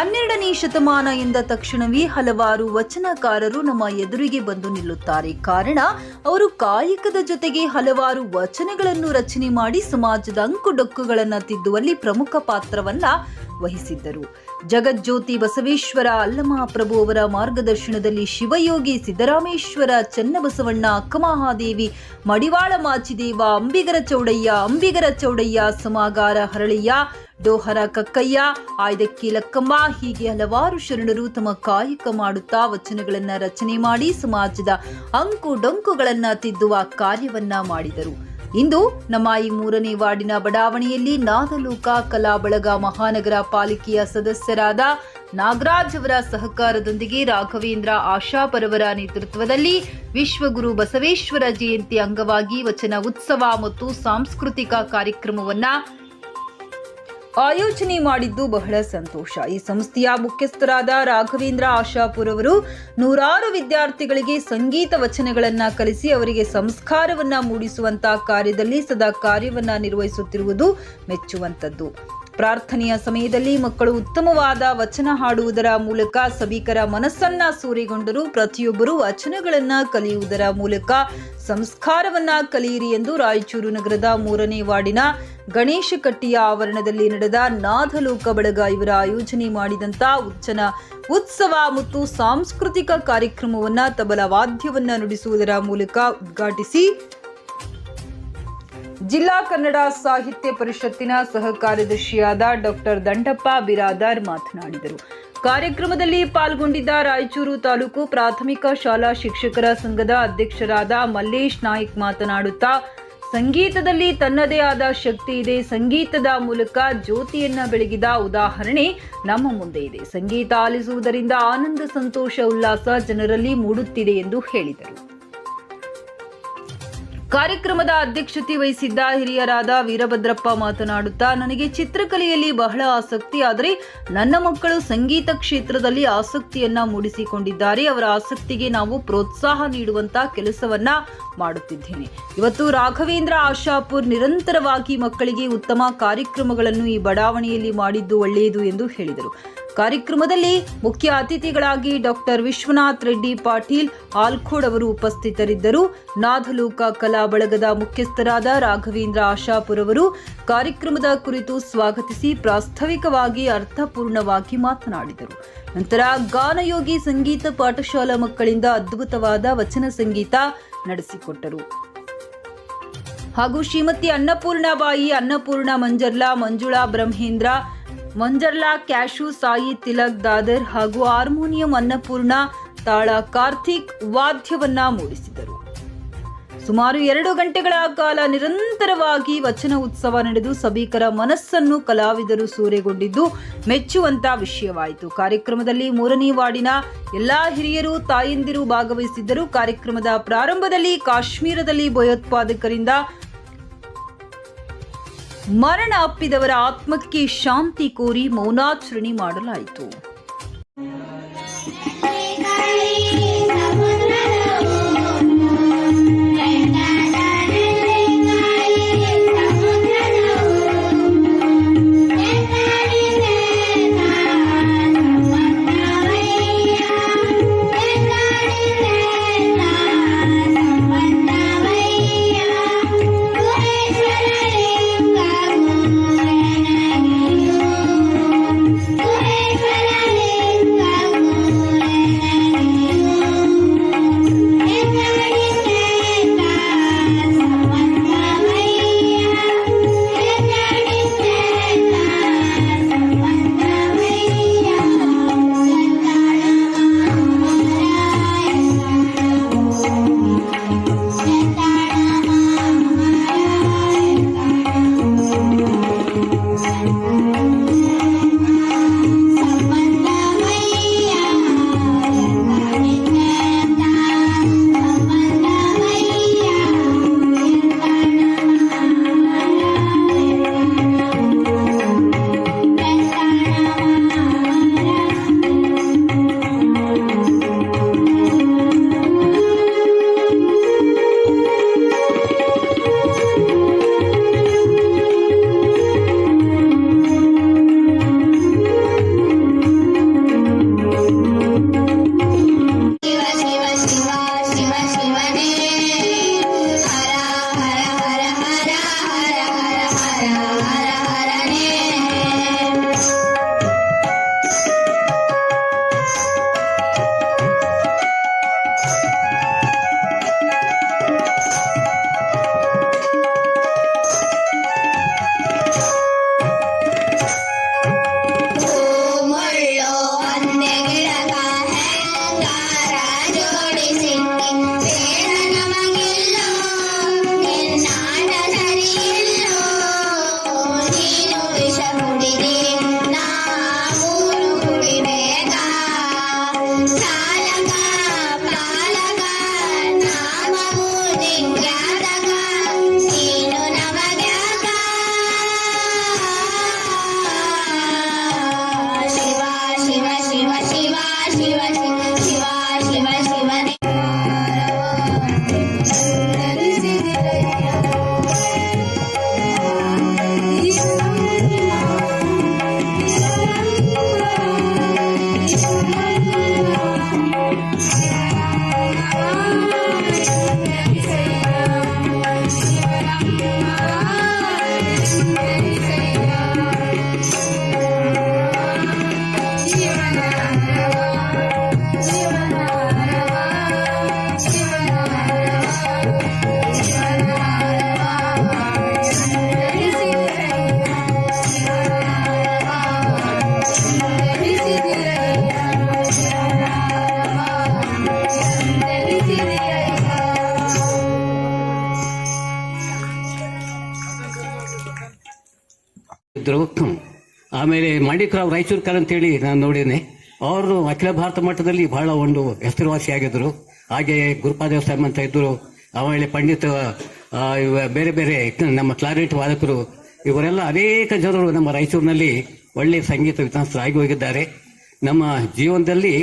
ಹನ್ನೆರಡನೇ ಶತಮಾನ ಎಂದ ತಕ್ಷಣವೇ ಹಲವಾರು ವಚನಕಾರರು ನಮ್ಮ ಎದುರಿಗೆ ಬಂದು ನಿಲ್ಲುತ್ತಾರೆ. ಕಾರಣ, ಅವರು ಕಾಯಕದ ಜೊತೆಗೆ ಹಲವಾರು ವಚನಗಳನ್ನು ರಚನೆ ಮಾಡಿ ಸಮಾಜದ ಅಂಕುಡೊಕ್ಕುಗಳನ್ನು ತಿದ್ದುವಲ್ಲಿ ಪ್ರಮುಖ ಪಾತ್ರವನ್ನ ವಹಿಸಿದ್ದರು. ಜಗಜ್ಯೋತಿ ಬಸವೇಶ್ವರ ಅಲ್ಲಮಹಾಪ್ರಭು ಅವರ ಮಾರ್ಗದರ್ಶನದಲ್ಲಿ ಶಿವಯೋಗಿ ಸಿದ್ದರಾಮೇಶ್ವರ, ಚನ್ನಬಸವಣ್ಣ, ಅಕ್ಕಮಹಾದೇವಿ, ಮಡಿವಾಳ ಮಾಚಿದೇವ, ಅಂಬಿಗರ ಚೌಡಯ್ಯ ಅಂಬಿಗರ ಚೌಡಯ್ಯ, ಸಮಾಗಾರ ಹರಳಯ್ಯ ಡೋಹರ ಕಕ್ಕಯ್ಯ ಆಯ್ದಕ್ಕಿ ಲಕ್ಕಮ್ಮ ಹೀಗೆ ಹಲವಾರು ಶರಣರು ತಮ್ಮ ಕಾಯಕ ಮಾಡುತ್ತಾ ವಚನಗಳನ್ನ ರಚನೆ ಮಾಡಿ ಸಮಾಜದ ಅಂಕು ಡೊಂಕುಗಳನ್ನ ತಿದ್ದುವ ಕಾರ್ಯವನ್ನ ಮಾಡಿದರು. ಇಂದು ನಮ್ಮ ಈ ಮೂರನೇ ವಾರ್ಡಿನ ಬಡಾವಣೆಯಲ್ಲಿ ನಾದಲೂಕ ಕಲಾ ಬಳಗ ಮಹಾನಗರ ಪಾಲಿಕೆಯ ಸದಸ್ಯರಾದ ನಾಗರಾಜ್ ಅವರ ಸಹಕಾರದೊಂದಿಗೆ ರಾಘವೇಂದ್ರ ಆಶಾಪರವರ ನೇತೃತ್ವದಲ್ಲಿ ವಿಶ್ವಗುರು ಬಸವೇಶ್ವರ ಜಯಂತಿ ಅಂಗವಾಗಿ ವಚನ ಉತ್ಸವ ಮತ್ತು ಸಾಂಸ್ಕೃತಿಕ ಕಾರ್ಯಕ್ರಮವನ್ನ ಆಯೋಜನೆ ಮಾಡಿದ್ದು ಬಹಳ ಸಂತೋಷ. ಈ ಸಂಸ್ಥೆಯ ಮುಖ್ಯಸ್ಥರಾದ ರಾಘವೇಂದ್ರ ಆಶಾಪುರ್ ಅವರು ನೂರಾರು ವಿದ್ಯಾರ್ಥಿಗಳಿಗೆ ಸಂಗೀತ ವಚನಗಳನ್ನ ಕಲಿಸಿ ಅವರಿಗೆ ಸಂಸ್ಕಾರವನ್ನ ಮೂಡಿಸುವಂತಹ ಕಾರ್ಯದಲ್ಲಿ ಸದಾ ಕಾರ್ಯವನ್ನ ನಿರ್ವಹಿಸುತ್ತಿರುವುದು ಮೆಚ್ಚುವಂತದ್ದು ಪ್ರಾರ್ಥನೆಯ ಸಮಯದಲ್ಲಿ ಮಕ್ಕಳು ಉತ್ತಮವಾದ ವಚನ ಹಾಡುವುದರ ಮೂಲಕ ಸಭಿಕರ ಮನಸ್ಸನ್ನ ಸೂರೆಗೊಂಡರು. ಪ್ರತಿಯೊಬ್ಬರು ವಚನಗಳನ್ನ ಕಲಿಯುವುದರ ಮೂಲಕ ಸಂಸ್ಕಾರವನ್ನ ಕಲಿಯಿರಿ ಎಂದು ರಾಯಚೂರು ನಗರದ ಮೂರನೇ ವಾರ್ಡಿನ ಗಣೇಶ ಕಟ್ಟಿಯ ಆವರಣದಲ್ಲಿ ನಡೆದ ನಾಥಲೋಕ ಬಳಗ ಇವರ ಆಯೋಜನೆ ಮಾಡಿದಂತ ಉಚ್ಚನ ಉತ್ಸವ ಮತ್ತು ಸಾಂಸ್ಕೃತಿಕ ಕಾರ್ಯಕ್ರಮವನ್ನ ತಬಲ ವಾದ್ಯವನ್ನ ನುಡಿಸುವುದರ ಮೂಲಕ ಉದ್ಘಾಟಿಸಿ ಜಿಲ್ಲಾ ಕನ್ನಡ ಸಾಹಿತ್ಯ ಪರಿಷತ್ತಿನ ಸಹ ಕಾರ್ಯದರ್ಶಿಯಾದ ಡಾಕ್ಟರ್ ದಂಡಪ್ಪ ಬಿರಾದಾರ್ ಮಾತನಾಡಿದರು. ಕಾರ್ಯಕ್ರಮದಲ್ಲಿ ಪಾಲ್ಗೊಂಡಿದ್ದ ರಾಯಚೂರು ತಾಲೂಕು ಪ್ರಾಥಮಿಕ ಶಾಲಾ ಶಿಕ್ಷಕರ ಸಂಘದ ಅಧ್ಯಕ್ಷರಾದ ಮಲ್ಲೇಶ್ ನಾಯ್ಕ್ ಮಾತನಾಡುತ್ತಾ ಸಂಗೀತದಲ್ಲಿ ತನ್ನದೇ ಆದ ಶಕ್ತಿ ಇದೆ. ಸಂಗೀತದ ಮೂಲಕ ಜ್ಯೋತಿಯನ್ನ ಬೆಳಗಿದ ಉದಾಹರಣೆ ನಮ್ಮ ಮುಂದೆ ಇದೆ. ಸಂಗೀತ ಆಲಿಸುವುದರಿಂದ ಆನಂದ, ಸಂತೋಷ, ಉಲ್ಲಾಸ ಜನರಲ್ಲಿ ಮೂಡುತ್ತಿದೆ ಎಂದು ಹೇಳಿದರು. ಕಾರ್ಯಕ್ರಮದ ಅಧ್ಯಕ್ಷತೆ ವಹಿಸಿದ್ದ ಹಿರಿಯರಾದ ವೀರಭದ್ರಪ್ಪ ಮಾತನಾಡುತ್ತಾ, ನನಗೆ ಚಿತ್ರಕಲೆಯಲ್ಲಿ ಬಹಳ ಆಸಕ್ತಿ, ಆದರೆ ನನ್ನ ಮಕ್ಕಳು ಸಂಗೀತ ಕ್ಷೇತ್ರದಲ್ಲಿ ಆಸಕ್ತಿಯನ್ನ ಮೂಡಿಸಿಕೊಂಡಿದ್ದಾರೆ. ಅವರ ಆಸಕ್ತಿಗೆ ನಾವು ಪ್ರೋತ್ಸಾಹ ನೀಡುವಂತ ಕೆಲಸವನ್ನ ಮಾಡುತ್ತಿದ್ದೇನೆ. ಇವತ್ತು ರಾಘವೇಂದ್ರ ಆಶಾಪುರ್ ನಿರಂತರವಾಗಿ ಮಕ್ಕಳಿಗೆ ಉತ್ತಮ ಕಾರ್ಯಕ್ರಮಗಳನ್ನು ಈ ಬಡಾವಣೆಯಲ್ಲಿ ಮಾಡಿದ್ದು ಒಳ್ಳೆಯದು ಎಂದು ಹೇಳಿದರು. ಕಾರ್ಯಕ್ರಮದಲ್ಲಿ ಮುಖ್ಯ ಅತಿಥಿಗಳಾಗಿ ಡಾಕ್ಟರ್ ವಿಶ್ವನಾಥ್ ರೆಡ್ಡಿ ಪಾಟೀಲ್ ಆಲ್ಖೋಡ್ ಅವರು ಉಪಸ್ಥಿತರಿದ್ದರು. ನಾಧಲೂಕ ಕಲಾ ಬಳಗದ ಮುಖ್ಯಸ್ಥರಾದ ರಾಘವೇಂದ್ರ ಆಶಾಪುರ್ ಅವರು ಕಾರ್ಯಕ್ರಮದ ಕುರಿತು ಸ್ವಾಗತಿಸಿ ಪ್ರಾಸ್ತಾವಿಕವಾಗಿ ಅರ್ಥಪೂರ್ಣವಾಗಿ ಮಾತನಾಡಿದರು. ನಂತರ ಗಾನಯೋಗಿ ಸಂಗೀತ ಪಾಠಶಾಲಾ ಮಕ್ಕಳಿಂದ ಅದ್ಭುತವಾದ ವಚನ ಸಂಗೀತ ನಡೆಸಿಕೊಟ್ಟರು. ಹಾಗೂ ಶ್ರೀಮತಿ ಅನ್ನಪೂರ್ಣಾಬಾಯಿ ಅನ್ನಪೂರ್ಣ ಮಂಜರ್ಲಾ, ಮಂಜುಳಾ ಬ್ರಹ್ಮೇಂದ್ರ ಮಂಜರ್ಲಾ, ಕ್ಯಾಶು, ಸಾಯಿ, ತಿಲಕ್, ದಾದರ್ ಹಾಗೂ ಹಾರ್ಮೋನಿಯಂ ಅನ್ನಪೂರ್ಣ ತಾಳ ಕಾರ್ತಿಕ್ ವಾದ್ಯವನ್ನ ಮೂಡಿಸಿದರು. ಸುಮಾರು ಎರಡು ಗಂಟೆಗಳ ಕಾಲ ನಿರಂತರವಾಗಿ ವಚನ ಉತ್ಸವ ನಡೆದು ಸಭಿಕರ ಮನಸ್ಸನ್ನು ಕಲಾವಿದರು ಸೂರೆಗೊಂಡಿದ್ದು ಮೆಚ್ಚುವಂತ ವಿಷಯವಾಯಿತು. ಕಾರ್ಯಕ್ರಮದಲ್ಲಿ ಮೂರನೇ ವಾರ್ಡಿನ ಎಲ್ಲಾ ಹಿರಿಯರು, ತಾಯಂದಿರು ಭಾಗವಹಿಸಿದ್ದರು. ಕಾರ್ಯಕ್ರಮದ ಪ್ರಾರಂಭದಲ್ಲಿ ಕಾಶ್ಮೀರದಲ್ಲಿ ಭಯೋತ್ಪಾದಕರಿಂದ ಮರಣ ಅಪ್ಪಿದವರ ಆತ್ಮಕ್ಕೆ ಶಾಂತಿ ಕೋರಿ ಮೌನಾಚರಣೆ ಮಾಡಲಾಯಿತು. ಆಮೇಲೆ ಮಂಡಿಕರಾವ್ ರಾಯಚೂರ್ಕರ್ ಅಂತೇಳಿ ನಾನು ನೋಡಿದ್ದೇನೆ ಅವರು ಅಖಿಲ ಭಾರತ ಮಟ್ಟದಲ್ಲಿ ಬಹಳ ಒಂದು ಹೆಸರುವಾಸಿಯಾಗಿದ್ದರು ಹಾಗೆ ಗುರುಪಾದೇವ್ ಸಾಹೇಬ್ ಅಂತ ಇದ್ದರು ಆಮೇಲೆ ಪಂಡಿತ ಬೇರೆ ಬೇರೆ ನಮ್ಮ ಕ್ಲಾರಿಟ್ ವಾದಕರು, ಇವರೆಲ್ಲ ಅನೇಕ ಜನರು ನಮ್ಮ ರಾಯಚೂರಿನಲ್ಲಿ ಒಳ್ಳೆಯ ಸಂಗೀತ ವಿದ್ವಾಂಸರಾಗಿ ಹೋಗಿದ್ದಾರೆ. ನಮ್ಮ ಜೀವನದಲ್ಲಿ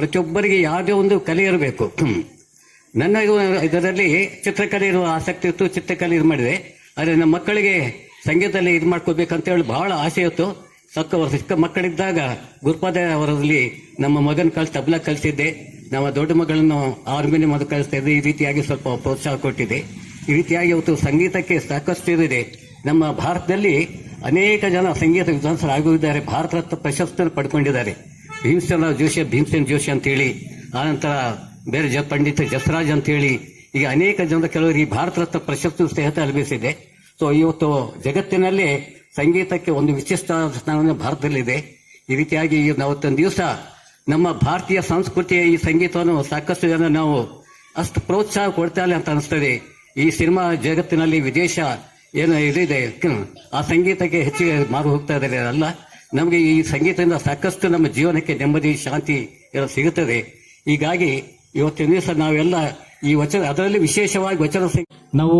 ಪ್ರತಿಯೊಬ್ಬರಿಗೆ ಯಾವುದೇ ಒಂದು ಕಲೆ ಇರಬೇಕು. ನನ್ನ ಇದರಲ್ಲಿ ಚಿತ್ರಕಲೆ ಇರುವ ಆಸಕ್ತಿ ಇತ್ತು, ಚಿತ್ರಕಲೆ ಇದು ಮಾಡಿದೆ. ಆದರೆ ನಮ್ಮ ಮಕ್ಕಳಿಗೆ ಸಂಗೀತದಲ್ಲಿ ಇದು ಮಾಡ್ಕೋಬೇಕಂತ ಹೇಳಿ ಬಹಳ ಆಸೆ ಇತ್ತು. ಸಕ್ಕ ವರ್ಷ ಚಿಕ್ಕ ಮಕ್ಕಳಿದ್ದಾಗ ಗುರುಪಾದ ಅವರಲ್ಲಿ ನಮ್ಮ ಮಗನ ಕಲಿಸಿ ತಬ್ಲಾ ಕಲಿಸಿದ್ದೆ. ನಮ್ಮ ದೊಡ್ಡ ಮಗಳನ್ನು ಆರ್ಮಿನ ಮೊದಲು ಕಲಿಸ್ತಾ ಈ ರೀತಿಯಾಗಿ ಸ್ವಲ್ಪ ಪ್ರೋತ್ಸಾಹ ಕೊಟ್ಟಿದೆ. ಈ ರೀತಿಯಾಗಿ ಇವತ್ತು ಸಂಗೀತಕ್ಕೆ ಸಾಕಷ್ಟು ಇದೆ ನಮ್ಮ ಭಾರತದಲ್ಲಿ ಅನೇಕ ಜನ ಸಂಗೀತ ವಿದ್ವಾಂಸರಾಗಿದ್ದಾರೆ ಭಾರತ ರತ್ನ ಪ್ರಶಸ್ತಿಯನ್ನು ಪಡ್ಕೊಂಡಿದ್ದಾರೆ. ಭೀಮಸೇನ ಜೋಶಿ, ಭೀಮಸೇನ್ ಜೋಶಿ ಅಂತೇಳಿ ಆನಂತರ ಬೇರೆ ಜ ಪಂಡಿತ ಜಸರಾಜ್ ಅಂತೇಳಿ ಈಗ ಅನೇಕ ಜನರ ಕೆಲವರು ಈ ಭಾರತ ರತ್ನ ಪ್ರಶಸ್ತಿ ಸ್ನೇಹಿತ ಲಭಿಸಿದೆ. ಸೊ ಇವತ್ತು ಜಗತ್ತಿನಲ್ಲಿ ಸಂಗೀತಕ್ಕೆ ಒಂದು ವಿಶಿಷ್ಟ ಸ್ಥಾನ ಭಾರತದಲ್ಲಿದೆ. ಈ ರೀತಿಯಾಗಿ ನಾವತ್ತೊಂದು ದಿವಸ ನಮ್ಮ ಭಾರತೀಯ ಸಂಸ್ಕೃತಿಯ ಈ ಸಂಗೀತವನ್ನು ಸಾಕಷ್ಟು ಜನ ನಾವು ಅಷ್ಟು ಪ್ರೋತ್ಸಾಹ ಕೊಡ್ತಾ ಇಲ್ಲ ಅಂತ ಅನಿಸ್ತದೆ. ಈ ಸಿನಿಮಾ ಜಗತ್ತಿನಲ್ಲಿ ವಿದೇಶ ಏನು ಇದಿದೆ ಆ ಸಂಗೀತಕ್ಕೆ ಹೆಚ್ಚಿಗೆ ಮಾರು ಹೋಗ್ತಾ ಇದ್ದಾರೆ. ಅಲ್ಲ, ನಮಗೆ ಈ ಸಂಗೀತದಿಂದ ಸಾಕಷ್ಟು ನಮ್ಮ ಜೀವನಕ್ಕೆ ನೆಮ್ಮದಿ, ಶಾಂತಿ ಎಲ್ಲ ಸಿಗುತ್ತದೆ. ಹೀಗಾಗಿ ಇವತ್ತಿನ ದಿವಸ ನಾವೆಲ್ಲ ಈ ವಚನ, ಅದರಲ್ಲಿ ವಿಶೇಷವಾಗಿ ವಚನ ನಾವು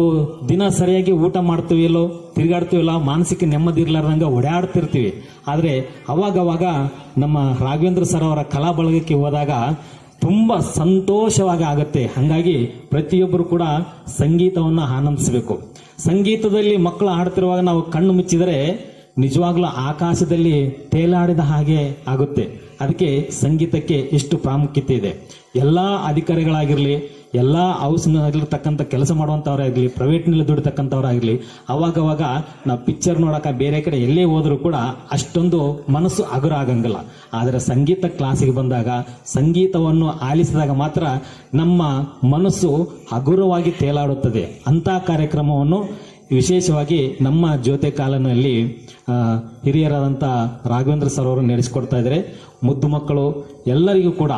ದಿನ ಸರಿಯಾಗಿ ಊಟ ಮಾಡ್ತೀವಿಲ್ಲೋ, ತಿರುಗಾಡ್ತೀವಿಲ್ಲ, ಮಾನಸಿಕ ನೆಮ್ಮದಿ ಇರ್ಲಾರ್ದಂಗ ಓಡಾಡ್ತಿರ್ತೀವಿ. ಆದರೆ ಅವಾಗವಾಗ ನಮ್ಮ ರಾಘವೇಂದ್ರ ಸರ್ ಅವರ ಕಲಾ ಬಳಗಕ್ಕೆ ಹೋದಾಗ ತುಂಬ ಸಂತೋಷವಾಗಿ ಆಗುತ್ತೆ. ಹಾಗಾಗಿ ಪ್ರತಿಯೊಬ್ಬರು ಕೂಡ ಸಂಗೀತವನ್ನು ಆನಂದಿಸಬೇಕು. ಸಂಗೀತದಲ್ಲಿ ಮಕ್ಕಳು ಹಾಡ್ತಿರುವಾಗ ನಾವು ಕಣ್ಣು ಮುಚ್ಚಿದರೆ ನಿಜವಾಗ್ಲೂ ಆಕಾಶದಲ್ಲಿ ತೇಲಾಡಿದ ಹಾಗೆ ಆಗುತ್ತೆ. ಅದಕ್ಕೆ ಸಂಗೀತಕ್ಕೆ ಎಷ್ಟು ಪ್ರಾಮುಖ್ಯತೆ ಇದೆ. ಎಲ್ಲ ಅಧಿಕಾರಿಗಳಾಗಿರಲಿ, ಎಲ್ಲ ಹೌಸ್ನಲ್ಲಿರ್ತಕ್ಕಂಥ ಕೆಲಸ ಮಾಡುವಂಥವ್ರಾಗಲಿ ಪ್ರೈವೇಟ್ನಲ್ಲಿ ದುಡಿತಕ್ಕಂಥವ್ರಾಗಿರಲಿ, ಅವಾಗವಾಗ ನಾವು ಪಿಕ್ಚರ್ ನೋಡೋಕೆ ಬೇರೆ ಕಡೆ ಎಲ್ಲೇ ಹೋದರೂ ಕೂಡ ಅಷ್ಟೊಂದು ಮನಸ್ಸು ಹಗುರ ಆಗಂಗಿಲ್ಲ. ಆದರೆ ಸಂಗೀತ ಕ್ಲಾಸಿಗೆ ಬಂದಾಗ, ಸಂಗೀತವನ್ನು ಆಲಿಸಿದಾಗ ಮಾತ್ರ ನಮ್ಮ ಮನಸ್ಸು ಹಗುರವಾಗಿ ತೇಲಾಡುತ್ತದೆ. ಅಂಥ ಕಾರ್ಯಕ್ರಮವನ್ನು ವಿಶೇಷವಾಗಿ ನಮ್ಮ ಜ್ಯೋತಿ ಕಾಲನಲ್ಲಿ ಹಿರಿಯರಾದಂಥ ರಾಘವೇಂದ್ರ ಸರ್ ಅವರು ನಡೆಸಿಕೊಡ್ತಾ ಇದ್ದಾರೆ. ಮುದ್ದು ಮಕ್ಕಳು ಎಲ್ಲರಿಗೂ ಕೂಡ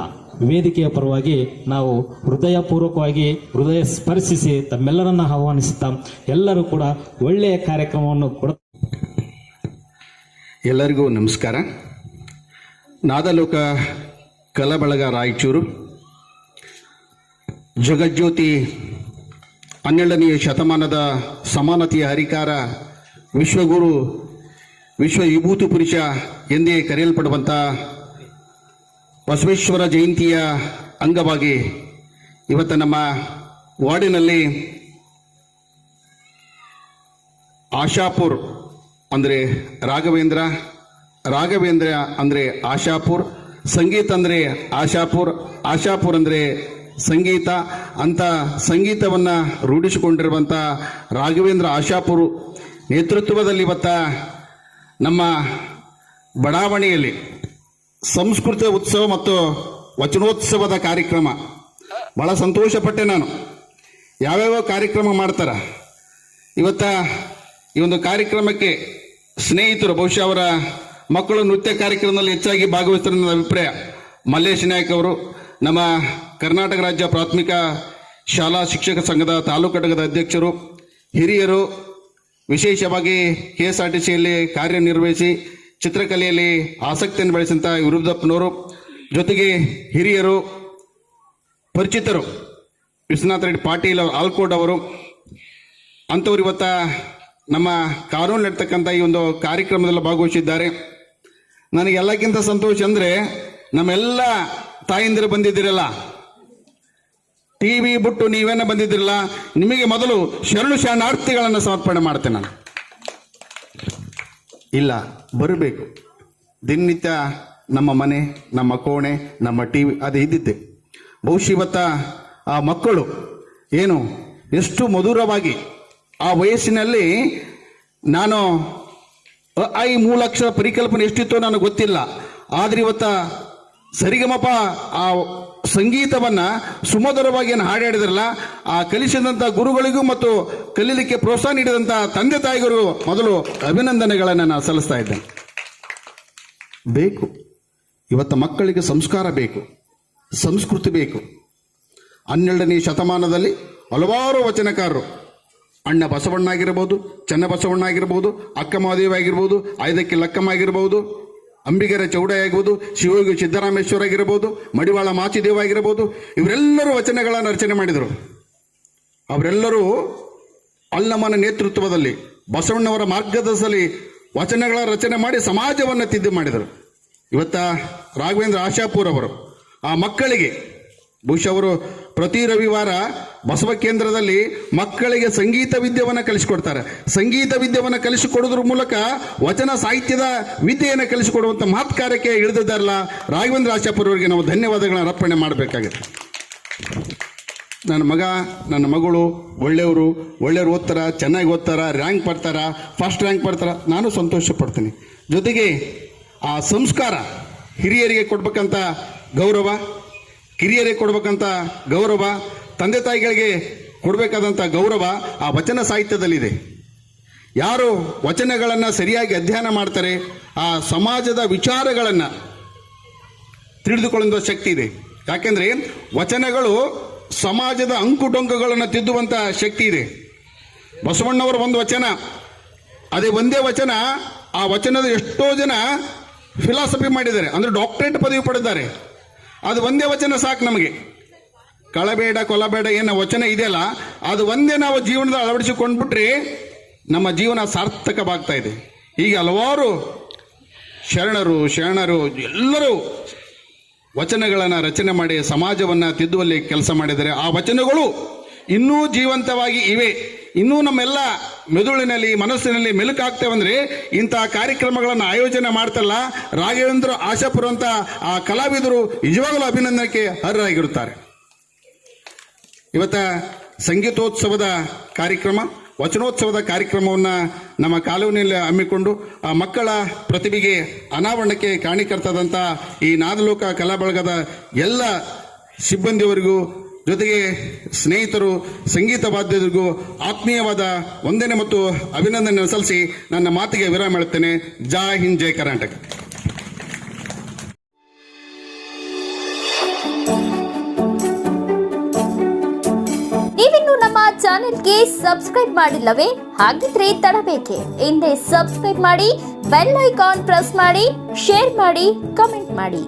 ವೇದಿಕೆಯ ಪರವಾಗಿ ನಾವು ಹೃದಯಪೂರ್ವಕವಾಗಿ ಹೃದಯ ಸ್ಪರ್ಶಿಸಿ ತಮ್ಮೆಲ್ಲರನ್ನ ಆಹ್ವಾನಿಸುತ್ತಾ ಎಲ್ಲರೂ ಕೂಡ ಒಳ್ಳೆಯ ಕಾರ್ಯಕ್ರಮವನ್ನು ಕೊಡ ಎಲ್ಲರಿಗೂ ನಮಸ್ಕಾರ. ನಾದಲೋಕ ಕಲಬಳಗ ರಾಯಚೂರು. ಜಗಜ್ಯೋತಿ ಹನ್ನೆರಡನೆಯ ಶತಮಾನದ ಸಮಾನತೆಯ ಹರಿಕಾರ ವಿಶ್ವಗುರು ವಿಶ್ವ ವಿಭೂತಿ ಪುರುಷ ಎಂದೇ ಕರೆಯಲ್ಪಡುವಂಥ ಬಸವೇಶ್ವರ ಜಯಂತಿಯ ಅಂಗವಾಗಿ ಇವತ್ತು ನಮ್ಮ ವಾರ್ಡಿನಲ್ಲಿ ಆಶಾಪುರ್ ಅಂದರೆ ರಾಘವೇಂದ್ರ ರಾಘವೇಂದ್ರ ಅಂದರೆ ಆಶಾಪುರ್, ಸಂಗೀತ ಅಂದರೆ ಆಶಾಪುರ್ ಆಶಾಪುರ್ ಅಂದರೆ ಸಂಗೀತ ಅಂತ ಸಂಗೀತವನ್ನು ರೂಢಿಸಿಕೊಂಡಿರುವಂಥ ರಾಘವೇಂದ್ರ ಆಶಾಪುರ್ ನೇತೃತ್ವದಲ್ಲಿ ಇವತ್ತ ನಮ್ಮ ಬಡಾವಣೆಯಲ್ಲಿ ಸಂಸ್ಕೃತ ಉತ್ಸವ ಮತ್ತು ವಚನೋತ್ಸವದ ಕಾರ್ಯಕ್ರಮ. ಭಾಳ ಸಂತೋಷಪಟ್ಟೆ ನಾನು. ಯಾವ್ಯಾವ ಕಾರ್ಯಕ್ರಮ ಮಾಡ್ತಾರ. ಇವತ್ತ ಈ ಒಂದು ಕಾರ್ಯಕ್ರಮಕ್ಕೆ ಸ್ನೇಹಿತರು, ಬಹುಶಃ ಅವರ ಮಕ್ಕಳು ನೃತ್ಯ ಕಾರ್ಯಕ್ರಮದಲ್ಲಿ ಹೆಚ್ಚಾಗಿ ಭಾಗವಹಿಸ್ತಾರೆ ನನ್ನ ಅಭಿಪ್ರಾಯ. ಮಲ್ಲೇಶ್ ನಾಯಕ್ ಅವರು, ನಮ್ಮ ಕರ್ನಾಟಕ ರಾಜ್ಯ ಪ್ರಾಥಮಿಕ ಶಾಲಾ ಶಿಕ್ಷಕ ಸಂಘದ ತಾಲೂಕು ಘಟಕದ ಅಧ್ಯಕ್ಷರು, ಹಿರಿಯರು, ವಿಶೇಷವಾಗಿ ಕೆ ಎಸ್ ಆರ್ ಟಿ ಸಿಯಲ್ಲಿ ಕಾರ್ಯನಿರ್ವಹಿಸಿ ಚಿತ್ರಕಲೆಯಲ್ಲಿ ಆಸಕ್ತಿಯನ್ನು ಬೆಳೆಸಿದಂಥ ವಿರುದ್ಧಪ್ಪನವರು ಜೊತೆಗೆ ಹಿರಿಯರು, ಪರಿಚಿತರು, ವಿಶ್ವನಾಥ ರೆಡ್ಡಿ ಪಾಟೀಲ್ ಅವರು ಆಲ್ಕೋಡ್ ಅವರು, ಅಂಥವ್ರು ಇವತ್ತ ನಮ್ಮ ಕಾನೂನು ನಡ್ತಕ್ಕಂಥ ಈ ಒಂದು ಕಾರ್ಯಕ್ರಮದಲ್ಲಿ ಭಾಗವಹಿಸಿದ್ದಾರೆ. ನನಗೆ ಎಲ್ಲಕ್ಕಿಂತ ಸಂತೋಷ ಅಂದರೆ ನಮ್ಮೆಲ್ಲ ತಾಯಂದಿರು ಬಂದಿದ್ದಿರಲ್ಲ, ಟಿ ವಿ ಬಿಟ್ಟು ನೀವೇನೋ ಬಂದಿದ್ದಿರಲ್ಲ, ನಿಮಗೆ ಮೊದಲು ಶರಣು ಶರಣಾರ್ಥಿಗಳನ್ನು ಸಮರ್ಪಣೆ ಮಾಡ್ತೇನೆ ನಾನು. ಇಲ್ಲ, ಬರಬೇಕು. ದಿನನಿತ್ಯ ನಮ್ಮ ಮನೆ, ನಮ್ಮ ಕೋಣೆ, ನಮ್ಮ ಟಿ ವಿ ಅದು ಇದ್ದಿದ್ದೆ. ಬಹುಶಃ ಇವತ್ತ ಆ ಮಕ್ಕಳು ಏನು ಎಷ್ಟು ಮಧುರವಾಗಿ ಆ ವಯಸ್ಸಿನಲ್ಲಿ ನಾನು ಐ ಮೂಲಾಕ್ಷರ ಪರಿಕಲ್ಪನೆ ಎಷ್ಟಿತ್ತೋ ನನಗೆ ಗೊತ್ತಿಲ್ಲ. ಆದ್ರೆ ಇವತ್ತ ಸರಿಗಮಪ ಆ ಸಂಗೀತವನ್ನ ಸುಮಧುರವಾಗಿ ಏನು ಹಾಡಾಡಿದ್ರಲ್ಲ, ಆ ಕಲಿಸಿದಂಥ ಗುರುಗಳಿಗೂ ಮತ್ತು ಕಲೀಲಿಕ್ಕೆ ಪ್ರೋತ್ಸಾಹ ನೀಡಿದಂಥ ತಂದೆ ತಾಯಿಗರು ಮೊದಲು ಅಭಿನಂದನೆಗಳನ್ನು ನಾನು ಸಲ್ಲಿಸ್ತಾ ಇದ್ದೇನೆ. ಬೇಕು. ಇವತ್ತು ಮಕ್ಕಳಿಗೆ ಸಂಸ್ಕಾರ ಬೇಕು. ಸಂಸ್ಕೃತಿ ಬೇಕು. ಹನ್ನೆರಡನೇ ಶತಮಾನದಲ್ಲಿ ಹಲವಾರು ವಚನಕಾರರು, ಅಣ್ಣ ಬಸವಣ್ಣ ಆಗಿರ್ಬೋದು ಚೆನ್ನ ಬಸವಣ್ಣ ಆಗಿರ್ಬೋದು ಅಕ್ಕ ಮಹಾದೇವ ಆಗಿರ್ಬೋದು, ಐದಕ್ಕೆ ಲಕ್ಕಮ್ಮ ಆಗಿರ್ಬೋದು ಅಂಬಿಗರ ಚೌಡ ಆಗಿರ್ಬೋದು ಶಿವಯೋಗಿ ಸಿದ್ದರಾಮೇಶ್ವರ ಆಗಿರ್ಬೋದು, ಮಡಿವಾಳ ಮಾಚಿದೇವ ಆಗಿರ್ಬೋದು, ಇವರೆಲ್ಲರೂ ವಚನಗಳನ್ನು ರಚನೆ ಮಾಡಿದರು. ಅವರೆಲ್ಲರೂ ಅಲ್ಲಮ್ಮನ ನೇತೃತ್ವದಲ್ಲಿ, ಬಸವಣ್ಣವರ ಮಾರ್ಗದರ್ಶಲಿ ವಚನಗಳ ರಚನೆ ಮಾಡಿ ಸಮಾಜವನ್ನು ತಿದ್ದು ಮಾಡಿದರು. ಇವತ್ತ ರಾಘವೇಂದ್ರ ಆಶಾಪುರ್ ಅವರು ಆ ಮಕ್ಕಳಿಗೆ ಬಹುಶಃ ಅವರು ಪ್ರತಿ ರವಿವಾರ ಬಸವ ಕೇಂದ್ರದಲ್ಲಿ ಮಕ್ಕಳಿಗೆ ಸಂಗೀತ ವಿದ್ಯೆಯನ್ನು ಕಲಿಸಿಕೊಡ್ತಾರೆ. ಸಂಗೀತ ವಿದ್ಯೆಯನ್ನು ಕಲಿಸಿಕೊಡೋದ್ರ ಮೂಲಕ ವಚನ ಸಾಹಿತ್ಯದ ವಿದ್ಯೆಯನ್ನು ಕಲಿಸಿಕೊಡುವಂಥ ಮಹತ್ ಕಾರ್ಯಕ್ಕೆ ಇಳಿದಿದ್ದಾರಲ್ಲ. ರಾಘವೇಂದ್ರ ಅವರಿಗೆ ನಾವು ಧನ್ಯವಾದಗಳನ್ನು ಅರ್ಪಣೆ ಮಾಡಬೇಕಾಗಿದೆ. ನನ್ನ ಮಗ, ನನ್ನ ಮಗಳು, ಒಳ್ಳೆಯವರು, ಒಳ್ಳೆಯವ್ರು ಓದ್ತಾರ, ಚೆನ್ನಾಗಿ ಓದ್ತಾರ ರ್ಯಾಂಕ್ ಪಡ್ತಾರ ಫಸ್ಟ್ ರ್ಯಾಂಕ್ ಪಡ್ತಾರ ನಾನು ಸಂತೋಷ ಪಡ್ತೀನಿ ಜೊತೆಗೆ ಆ ಸಂಸ್ಕಾರ ಹಿರಿಯರಿಗೆ ಕೊಡ್ಬೇಕಂತ ಗೌರವ ಕಿರಿಯರಿಗೆ ಕೊಡಬೇಕಂತ ಗೌರವ, ತಂದೆ ತಾಯಿಗಳಿಗೆ ಕೊಡಬೇಕಾದಂಥ ಗೌರವ ಆ ವಚನ ಸಾಹಿತ್ಯದಲ್ಲಿದೆ. ಯಾರು ವಚನಗಳನ್ನು ಸರಿಯಾಗಿ ಅಧ್ಯಯನ ಮಾಡ್ತಾರೆ, ಆ ಸಮಾಜದ ವಿಚಾರಗಳನ್ನು ತಿಳಿದುಕೊಳ್ಳುವ ಶಕ್ತಿ ಇದೆ. ಯಾಕೆಂದ್ರೆ ವಚನಗಳು ಸಮಾಜದ ಅಂಕುಡೊಂಕುಗಳನ್ನು ತಿದ್ದುವಂತ ಶಕ್ತಿ ಇದೆ. ಬಸವಣ್ಣವರ ಒಂದು ವಚನ, ಅದೇ ಒಂದೇ ವಚನ, ಆ ವಚನದ ಎಷ್ಟೋ ಜನ ಫಿಲಾಸಫಿ ಮಾಡಿದ್ದಾರೆ. ಅಂದ್ರೆ ಡಾಕ್ಟರೇಟ್ ಪದವಿ ಪಡೆದಿದ್ದಾರೆ. ಅದು ಒಂದೇ ವಚನ ಸಾಕು ನಮಗೆ. ಕಳಬೇಡ, ಕೊಲಬೇಡ ಏನೋ ವಚನ ಇದೆಯಲ್ಲ, ಅದು ಒಂದೇ ನಾವು ಜೀವನದ ಅಳವಡಿಸಿಕೊಂಡ್ಬಿಟ್ರೆ ನಮ್ಮ ಜೀವನ ಸಾರ್ಥಕವಾಗ್ತಾ ಇದೆ. ಹೀಗೆ ಹಲವಾರು ಶರಣರು ಶರಣರು, ಎಲ್ಲರೂ ವಚನಗಳನ್ನು ರಚನೆ ಮಾಡಿ, ಸಮಾಜವನ್ನು ತಿದ್ದುವಲ್ಲಿ ಕೆಲಸ ಮಾಡಿದರೆ ಆ ವಚನಗಳು ಇನ್ನೂ ಜೀವಂತವಾಗಿ ಇವೆ. ಇನ್ನೂ ನಮ್ಮೆಲ್ಲ ಮೆದುಳಿನಲ್ಲಿ, ಮನಸ್ಸಿನಲ್ಲಿ ಮೆಲುಕಾಗ್ತೇವಂದ್ರೆ ಇಂತಹ ಕಾರ್ಯಕ್ರಮಗಳನ್ನು ಆಯೋಜನೆ ಮಾಡ್ತಲ್ಲ ರಾಘವೇಂದ್ರ ಆಶಾಪುರ ಅಂತ ಆ ಕಲಾವಿದರು ನಿಜವಾಗಲೂ ಅಭಿನಂದನೆಗೆ ಅರ್ಹರಾಗಿರುತ್ತಾರೆ. ಇವತ್ತ ಸಂಗೀತೋತ್ಸವದ ಕಾರ್ಯಕ್ರಮ, ವಚನೋತ್ಸವದ ಕಾರ್ಯಕ್ರಮವನ್ನು ನಮ್ಮ ಕಾಲೋನಿಯಲ್ಲಿ ಹಮ್ಮಿಕೊಂಡು ಆ ಮಕ್ಕಳ ಪ್ರತಿಭೆಗೆ ಅನಾವರಣಕ್ಕೆ ಕಾರಣೀಕರ್ತದಂಥ ಈ ನಾದಲೋಕ ಕಲಾ ಬಳಗದ ಎಲ್ಲ ಸಿಬ್ಬಂದಿಯವರಿಗೂ ಜೊತೆಗೆ ಸ್ನೇಹಿತರು, ಸಂಗೀತ ವಾದ್ಯರಿಗೂ ಆತ್ಮೀಯವಾದ ವಂದನೆ ಮತ್ತು ಅಭಿನಂದನೆ ಸಲ್ಲಿಸಿ ನನ್ನ ಮಾತಿಗೆ ವಿರಾಮ ಹೇಳುತ್ತೇನೆ. ಜಾ ಹಿಂದ್, ಜೈ ಕರ್ನಾಟಕ. ಚಾನೆಲ್ಗೆ ಸಬ್ಸ್ಕ್ರೈಬ್ ಮಾಡಿಲ್ಲವೇ? ಹಾಗಿದ್ರೆ ತಡಬೇಕೆ. ಹಿಂದೆ ಸಬ್ಸ್ಕ್ರೈಬ್ ಮಾಡಿ, ಬೆಲ್ ಐಕಾನ್ ಪ್ರೆಸ್ ಮಾಡಿ, ಶೇರ್ ಮಾಡಿ, ಕಮೆಂಟ್ ಮಾಡಿ.